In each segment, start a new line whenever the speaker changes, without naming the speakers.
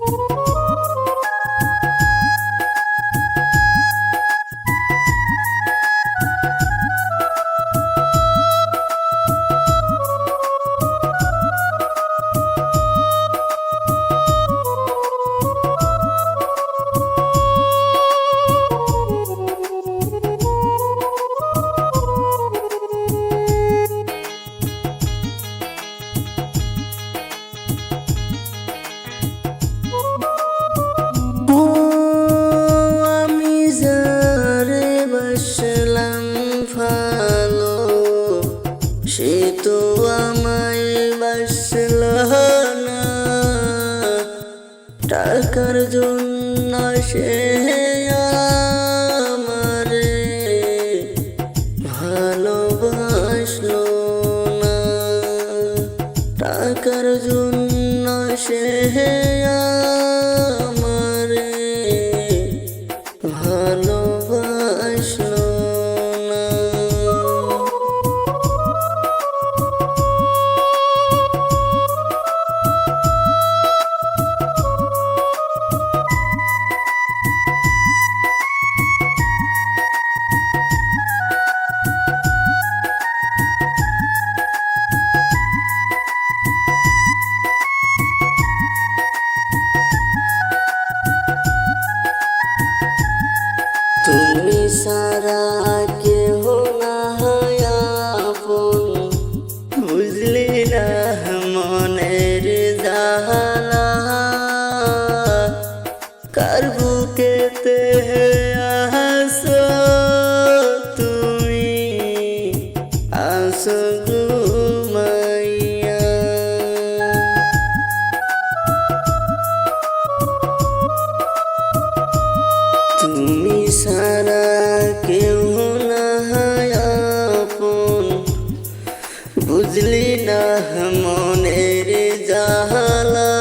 Música তো আমায় বাসল টাকার জন্য সে আমারে ভালোবাসলো না। টাকার জন্য সে তুমি সারা কেহ বুঝলি না মনের জালা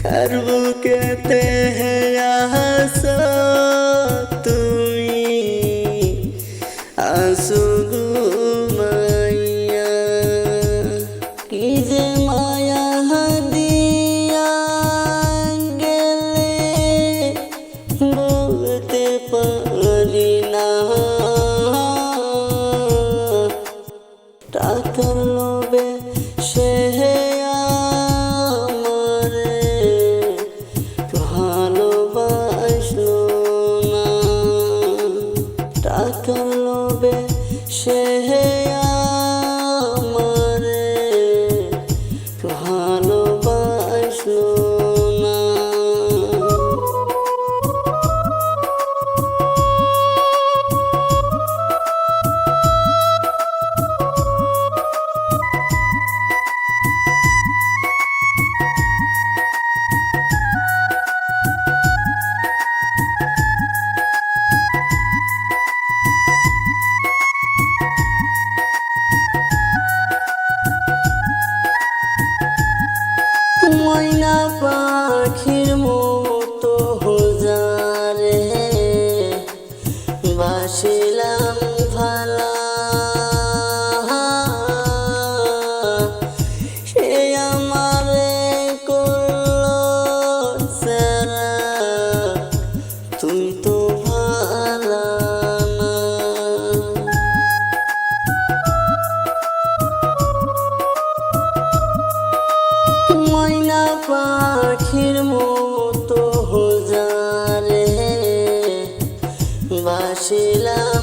কার কেতে হাস তুমি আসু মাইয়া কি যে মায়া টাকার লোভে সে আমারে। ভালোবাসলো ভালা